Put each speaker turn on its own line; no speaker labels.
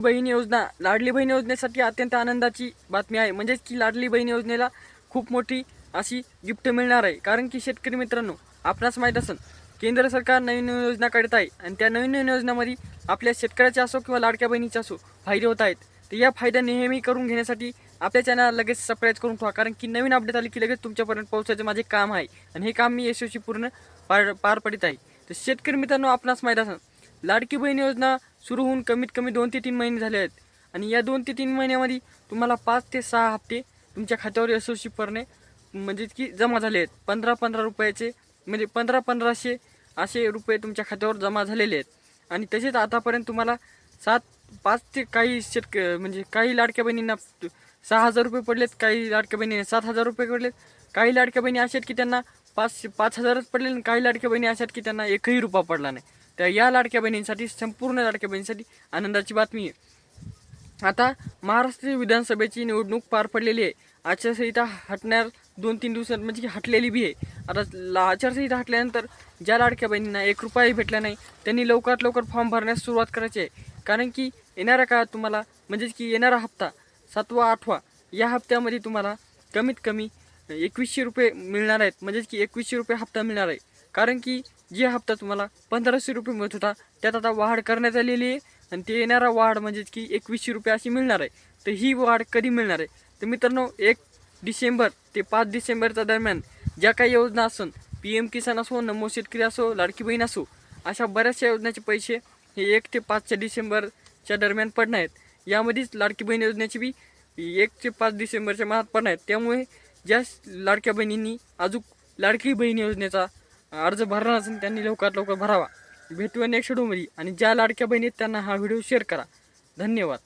बहीण योजना लाडली बहीण योजनेसाठी अत्यंत आनंदाची बातमी आहे. म्हणजेच की लाडली बहीण योजनेला खूप मोठी अशी गिफ्ट मिळणार आहे. कारण की शेतकरी मित्रांनो आपणास माहीत असेल केंद्र सरकार नवीन नवीन योजना काढत आहे आणि त्या नवीन नवीन योजनामध्ये आपल्या शेतकऱ्याच्या असो किंवा लाडक्या बहिणीचे असो फायदे होत आहेत. तर या फायदा नेहमी करून घेण्यासाठी आपल्या चॅनल लगेच सबस्क्राईब करून ठेवा. कारण की नवीन अपडेट आली की लगेच तुमच्यापर्यंत पोहोचायचं माझे काम आहे. आणि हे काम मी यशस्वी पूर्ण पार पार पडत आहे. तर शेतकरी मित्रांनो आपणास माहीत असेल लाडकी बहीण योजना सुरू होऊन कमीत कमी दोन ते तीन महिने झाले आहेत. आणि या दोन ते तीन महिन्यामध्ये तुम्हाला पाच ते सहा हप्ते तुमच्या खात्यावर यशस्वीपणे म्हणजे की जमा झाले आहेत. पंधरा पंधरा रुपयाचे म्हणजे पंधरा पंधराशे असे रुपये तुमच्या खात्यावर जमा झालेले आहेत. आणि तसेच आतापर्यंत तुम्हाला सात पाच ते काही शेतक म्हणजे काही लाडक्या बहिणींना सहा हजार रुपये पडलेत काही लाडक्या बहिणींना सात हजार रुपये पडलेत काही लाडक्या बहिणी अशा आहेत की त्यांना पाच पाच हजारच पडले आणि काही लाडक्या बहिणी अशा आहेत की त्यांना एकही रुपया पडला नाही. तर या लाडक्या बहिणींसाठी संपूर्ण लाडक्या बहिणींसाठी आनंदाची बातमी आहे. आता महाराष्ट्र विधानसभेची निवडणूक पार पडलेली आहे. आचारसंहिता हटणार दोन तीन दिवसात म्हणजे की हटलेली बी आहे. आता ला आचारसंहिता हटल्यानंतर ज्या लाडक्या बहिणींना एक रुपयाही भेटला नाही त्यांनी लवकरात लवकर फॉर्म भरण्यास सुरुवात करायची आहे. कारण की येणाऱ्या काळात तुम्हाला म्हणजेच की येणारा हप्ता सातवा आठवा या हप्त्यामध्ये तुम्हाला कमीत कमी एकवीसशे रुपये मिळणार आहेत. म्हणजेच की एकवीसशे रुपये हप्ता मिळणार आहे. कारण की जे हप्ता तुम्हाला पंधराशे रुपये मिळत होता त्यात आता वाढ करण्यात आलेली आहे. आणि ते येणारा वाढ म्हणजेच की एकवीसशे रुपये अशी मिळणार आहे. तर ही वाढ कधी मिळणार आहे? तर मित्रांनो एक डिसेंबर ते पाच डिसेंबरच्या दरम्यान ज्या काही योजना असन पी एम किसान असो नमो शेतकरी असो लाडकी बहीण असो अशा बऱ्याचशा योजनेचे पैसे हे एक ते पाचच्या डिसेंबरच्या दरम्यान पडणार आहेत. यामध्येच लाडकी बहीण योजनेची बी एक ते पाच डिसेंबरच्या मनात पडणार आहेत. त्यामुळे ज्या लाडक्या बहिणींनी अजून लाडकी बहीण योजनेचा अर्ज भरला असेल त्यांनी लवकरात लवकर भरावा. भेटूया नेक्स्ट व्हिडिओमध्ये आणि ज्या लाडक्या बहिणी आहेत त्यांना हा व्हिडिओ शेअर करा. धन्यवाद.